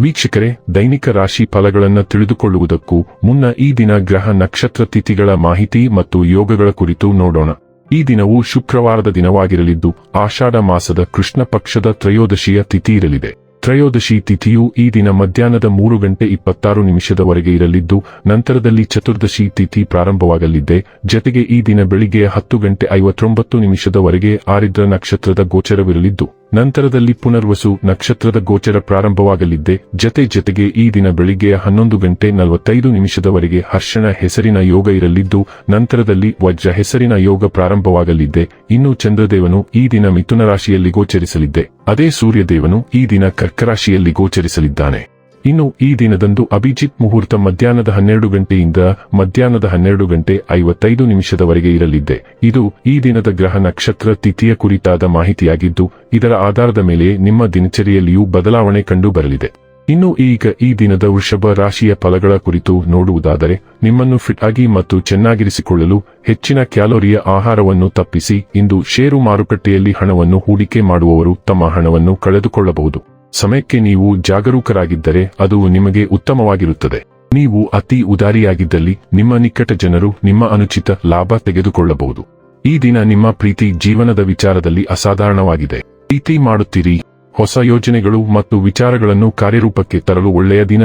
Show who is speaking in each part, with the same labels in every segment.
Speaker 1: ವೀಕ್ಷಕರೇ, ದೈನಿಕ ರಾಶಿ ಫಲಗಳನ್ನು ತಿಳಿದುಕೊಳ್ಳುವುದಕ್ಕೂ ಮುನ್ನ ಈ ದಿನ ಗ್ರಹ ನಕ್ಷತ್ರ ತಿಥಿಗಳ ಮಾಹಿತಿ ಮತ್ತು ಯೋಗಗಳ ಕುರಿತು ನೋಡೋಣ. ಈ ದಿನವು ಶುಕ್ರವಾರದ ದಿನವಾಗಿರಲಿದ್ದು, ಆಷಾಢ ಮಾಸದ ಕೃಷ್ಣ ಪಕ್ಷದ ತ್ರಯೋದಶಿಯ ತಿಥಿ ಇರಲಿದೆ. ತ್ರಯೋದಶಿ ತಿಥಿಯು ಈ ದಿನ ಮಧ್ಯಾಹ್ನದ ಮೂರು ಗಂಟೆ ಇಪ್ಪತ್ತಾರು ನಿಮಿಷದವರೆಗೆ ಇರಲಿದ್ದು, ನಂತರದಲ್ಲಿ ಚತುರ್ದಶಿ ತಿಥಿ ಪ್ರಾರಂಭವಾಗಲಿದೆ. ಜತೆಗೆ ಈ ದಿನ ಬೆಳಿಗ್ಗೆ ಹತ್ತು ಗಂಟೆ ಐವತ್ತೊಂಬತ್ತು ನಿಮಿಷದವರೆಗೆ ಆರಿದ್ರ ನಕ್ಷತ್ರದ ಗೋಚರವಿರಲಿದ್ದು ನಂತರದಲ್ಲಿ ಪುನರ್ವಸು ನಕ್ಷತ್ರದ ಗೋಚರ ಪ್ರಾರಂಭವಾಗಲಿದ್ದೆ. ಜತೆ ಜತೆಗೆ ಈ ದಿನ ಬೆಳಿಗ್ಗೆ ಹನ್ನೊಂದು ಗಂಟೆ ನಲವತ್ತೈದು ನಿಮಿಷದವರೆಗೆ ಹರ್ಷಣ ಹೆಸರಿನ ಯೋಗ ಇರಲಿದ್ದು, ನಂತರದಲ್ಲಿ ವಜ್ರ ಹೆಸರಿನ ಯೋಗ ಪ್ರಾರಂಭವಾಗಲಿದ್ದೆ. ಇನ್ನು ಚಂದ್ರದೇವನು ಈ ದಿನ ಮಿಥುನ ರಾಶಿಯಲ್ಲಿ ಗೋಚರಿಸಲಿದ್ದೆ. ಅದೇ ಸೂರ್ಯದೇವನು ಈ ದಿನ ಕರ್ಕರಾಶಿಯಲ್ಲಿ ಗೋಚರಿಸಲಿದ್ದಾನೆ. ಇನ್ನು ಈ ದಿನದಂದು ಅಭಿಜಿತ್ ಮುಹೂರ್ತ ಮಧ್ಯಾಹ್ನದ ಹನ್ನೆರಡು ಗಂಟೆಯಿಂದ ಮಧ್ಯಾಹ್ನದ ಹನ್ನೆರಡು ಗಂಟೆ ಐವತ್ತೈದು ನಿಮಿಷದವರೆಗೆ ಇರಲಿದೆ. ಇದು ಈ ದಿನದ ಗ್ರಹ ನಕ್ಷತ್ರ ತಿಥಿಯ ಕುರಿತಾದ ಮಾಹಿತಿಯಾಗಿದ್ದು, ಇದರ ಆಧಾರದ ಮೇಲೆ ನಿಮ್ಮ ದಿನಚರಿಯಲ್ಲಿಯೂ ಬದಲಾವಣೆ ಕಂಡು ಬರಲಿದೆ ಇನ್ನು ಈಗ ಈ ದಿನದ ವೃಷಭ ರಾಶಿಯ ಫಲಗಳ ಕುರಿತು ನೋಡುವುದಾದರೆ, ನಿಮ್ಮನ್ನು ಫಿಟ್ ಆಗಿ ಮತ್ತು ಚೆನ್ನಾಗಿರಿಸಿಕೊಳ್ಳಲು ಹೆಚ್ಚಿನ ಕ್ಯಾಲೋರಿಯ ಆಹಾರವನ್ನು ತಪ್ಪಿಸಿ, ಇಂದು ಷೇರು ಮಾರುಕಟ್ಟೆಯಲ್ಲಿ ಹಣವನ್ನು ಹೂಡಿಕೆ ಮಾಡುವವರು ತಮ್ಮ ಹಣವನ್ನು ಕಳೆದುಕೊಳ್ಳಬಹುದು. ಸಮಯಕ್ಕೆ ನೀವು ಜಾಗರೂಕರಾಗಿದ್ದರೆ ಅದು ನಿಮಗೆ ಉತ್ತಮವಾಗಿರುತ್ತದೆ. ನೀವು ಅತಿ ಉದಾರಿಯಾಗಿದ್ದಲ್ಲಿ ನಿಮ್ಮ ನಿಕಟ ಜನರು ನಿಮ್ಮ ಅನುಚಿತ ಲಾಭ ತೆಗೆದುಕೊಳ್ಳಬಹುದು. ಈ ದಿನ ನಿಮ್ಮ ಪ್ರೀತಿ ಜೀವನದ ವಿಚಾರದಲ್ಲಿ ಅಸಾಧಾರಣವಾಗಿದೆ. ಪ್ರೀತಿ ಮಾಡುತ್ತೀರಿ. ಹೊಸ ಯೋಜನೆಗಳು ಮತ್ತು ವಿಚಾರಗಳನ್ನು ಕಾರ್ಯರೂಪಕ್ಕೆ ತರಲು ಒಳ್ಳೆಯ ದಿನ.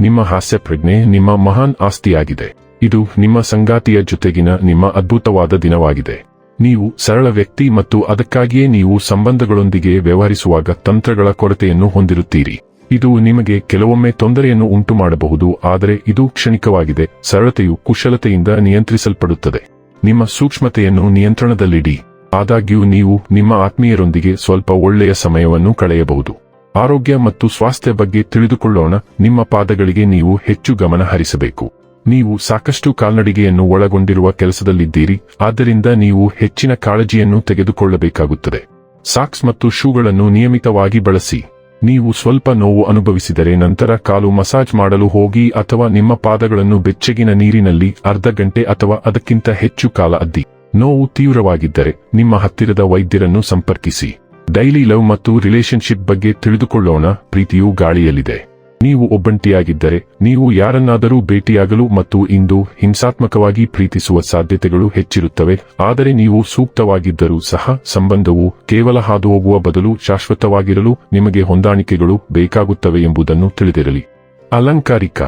Speaker 1: ನಿಮ್ಮ ಹಾಸ್ಯ ಪ್ರಜ್ಞೆ ನಿಮ್ಮ ಮಹಾನ್ ಆಸ್ತಿಯಾಗಿದೆ. ಇದು ನಿಮ್ಮ ಸಂಗಾತಿಯ ಜೊತೆಗಿನ ನಿಮ್ಮ ಅದ್ಭುತವಾದ ದಿನವಾಗಿದೆ. ನೀವು ಸರಳ ವ್ಯಕ್ತಿ ಮತ್ತು ಅದಕ್ಕಾಗಿಯೇ ನೀವು ಸಂಬಂಧಗಳೊಂದಿಗೆ ವ್ಯವಹರಿಸುವಾಗ ತಂತ್ರಗಳ ಕೊರತೆಯನ್ನು ಹೊಂದಿರುತ್ತೀರಿ. ಇದು ನಿಮಗೆ ಕೆಲವೊಮ್ಮೆ ತೊಂದರೆಯನ್ನು ಉಂಟು ಮಾಡಬಹುದು ಆದರೆ ಇದು ಕ್ಷಣಿಕವಾಗಿದೆ, ಸರಳತೆಯು ಕುಶಲತೆಯಿಂದ ನಿಯಂತ್ರಿಸಲ್ಪಡುತ್ತದೆ. ನಿಮ್ಮ ಸೂಕ್ಷ್ಮತೆಯನ್ನು ನಿಯಂತ್ರಣದಲ್ಲಿಡಿ, ಆದಾಗ್ಯೂ ನೀವು ನಿಮ್ಮ ಆತ್ಮೀಯರೊಂದಿಗೆ ಸ್ವಲ್ಪ ಒಳ್ಳೆಯ ಸಮಯವನ್ನು ಕಳೆಯಬಹುದು. ಆರೋಗ್ಯ ಮತ್ತು ಸ್ವಾಸ್ಥ್ಯ ಬಗ್ಗೆ ತಿಳಿದುಕೊಳ್ಳೋಣ, ನಿಮ್ಮ ಪಾದಗಳಿಗೆ ನೀವು ಹೆಚ್ಚು ಗಮನ ಹರಿಸಬೇಕು ನೀವು ಸಾಕಷ್ಟು ಕಾಲ್ನಡಿಗೆಯನ್ನು ಒಳಗೊಂಡಿರುವ ಕೆಲಸದಲ್ಲಿದ್ದೀರಿ, ಆದ್ದರಿಂದ ನೀವು ಹೆಚ್ಚಿನ ಕಾಳಜಿಯನ್ನು ತೆಗೆದುಕೊಳ್ಳಬೇಕಾಗುತ್ತದೆ. ಸಾಕ್ಸ್ ಮತ್ತು ಶೂಗಳನ್ನು ನಿಯಮಿತವಾಗಿ ಬಳಸಿ. ನೀವು ಸ್ವಲ್ಪ ನೋವು ಅನುಭವಿಸಿದರೆ ನಂತರ ಕಾಲು ಮಸಾಜ್ ಮಾಡಲು ಹೋಗಿ ಅಥವಾ ನಿಮ್ಮ ಪಾದಗಳನ್ನು ಬೆಚ್ಚಗಿನ ನೀರಿನಲ್ಲಿ ಅರ್ಧ ಗಂಟೆ ಅಥವಾ ಅದಕ್ಕಿಂತ ಹೆಚ್ಚು ಕಾಲ ಅದ್ದಿ. ನೋವು ತೀವ್ರವಾಗಿದ್ದರೆ ನಿಮ್ಮ ಹತ್ತಿರದ ವೈದ್ಯರನ್ನು ಸಂಪರ್ಕಿಸಿ. ಡೈಲಿ ಲವ್ ಮತ್ತು ರಿಲೇಶನ್ಶಿಪ್ ಬಗ್ಗೆ ತಿಳಿದುಕೊಳ್ಳೋಣ, ಪ್ರೀತಿಯು ಗಾಳಿಯಲ್ಲಿದೆ. ನೀವು ಒಬ್ಬಂಟಿಯಾಗಿದ್ದರೆ, ನೀವು ಯಾರನ್ನಾದರೂ ಭೇಟಿಯಾಗಲು ಮತ್ತು ಇಂದು ಹಿಂಸಾತ್ಮಕವಾಗಿ ಪ್ರೀತಿಸುವ ಸಾಧ್ಯತೆಗಳು ಹೆಚ್ಚಿರುತ್ತವೆ, ಆದರೆ ನೀವು ಸೂಕ್ತವಾಗಿದ್ದರೂ ಸಹ ಸಂಬಂಧವು ಕೇವಲ ಹಾದುಹೋಗುವ ಬದಲು ಶಾಶ್ವತವಾಗಿರಲು ನಿಮಗೆ ಹೊಂದಾಣಿಕೆಗಳು ಬೇಕಾಗುತ್ತವೆ ಎಂಬುದನ್ನು ತಿಳಿದಿರಲಿ. ಅಲಂಕಾರಿಕ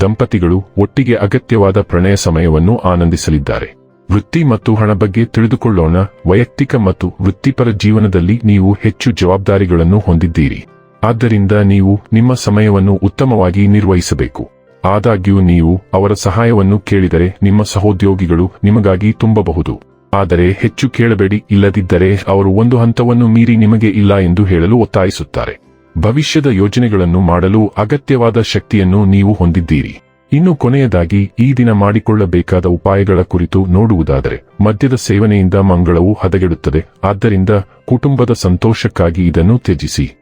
Speaker 1: ದಂಪತಿಗಳು ಒಟ್ಟಿಗೆ ಅಗತ್ಯವಾದ ಪ್ರಣಯ ಸಮಯವನ್ನು ಆನಂದಿಸಲಿದ್ದಾರೆ. ವೃತ್ತಿ ಮತ್ತು ಹಣ ಬಗ್ಗೆ ತಿಳಿದುಕೊಳ್ಳೋಣ, ವೈಯಕ್ತಿಕ ಮತ್ತು ವೃತ್ತಿಪರ ಜೀವನದಲ್ಲಿ ನೀವು ಹೆಚ್ಚು ಜವಾಬ್ದಾರಿಗಳನ್ನು ಹೊಂದಿದ್ದೀರಿ. ಆದ್ದರಿಂದ ನೀವು ನಿಮ್ಮ ಸಮಯವನ್ನು ಉತ್ತಮವಾಗಿ ನಿರ್ವಹಿಸಬೇಕು. ಆದಾಗ್ಯೂ ನೀವು ಅವರ ಸಹಾಯವನ್ನು ಕೇಳಿದರೆ ನಿಮ್ಮ ಸಹೋದ್ಯೋಗಿಗಳು ನಿಮಗಾಗಿ ತುಂಬಬಹುದು. ಆದರೆ ಹೆಚ್ಚು ಕೇಳಬೇಡಿ, ಇಲ್ಲದಿದ್ದರೆ ಅವರು ಒಂದು ಹಂತವನ್ನು ಮೀರಿ ನಿಮಗೆ ಇಲ್ಲ ಎಂದು ಹೇಳಲು ಒತ್ತಾಯಿಸುತ್ತಾರೆ. ಭವಿಷ್ಯದ ಯೋಜನೆಗಳನ್ನು ಮಾಡಲು ಅಗತ್ಯವಾದ ಶಕ್ತಿಯನ್ನು ನೀವು ಹೊಂದಿದ್ದೀರಿ. ಇನ್ನು ಕೊನೆಯದಾಗಿ, ಈ ದಿನ ಮಾಡಿಕೊಳ್ಳಬೇಕಾದ ಉಪಾಯಗಳ ಕುರಿತು ನೋಡುವುದಾದರೆ, ಮದ್ಯದ ಸೇವನೆಯಿಂದ ಮಂಗಳವು ಹದಗೆಡುತ್ತದೆ. ಆದ್ದರಿಂದ ಕುಟುಂಬದ ಸಂತೋಷಕ್ಕಾಗಿ ಇದನ್ನು ತ್ಯಜಿಸಿ.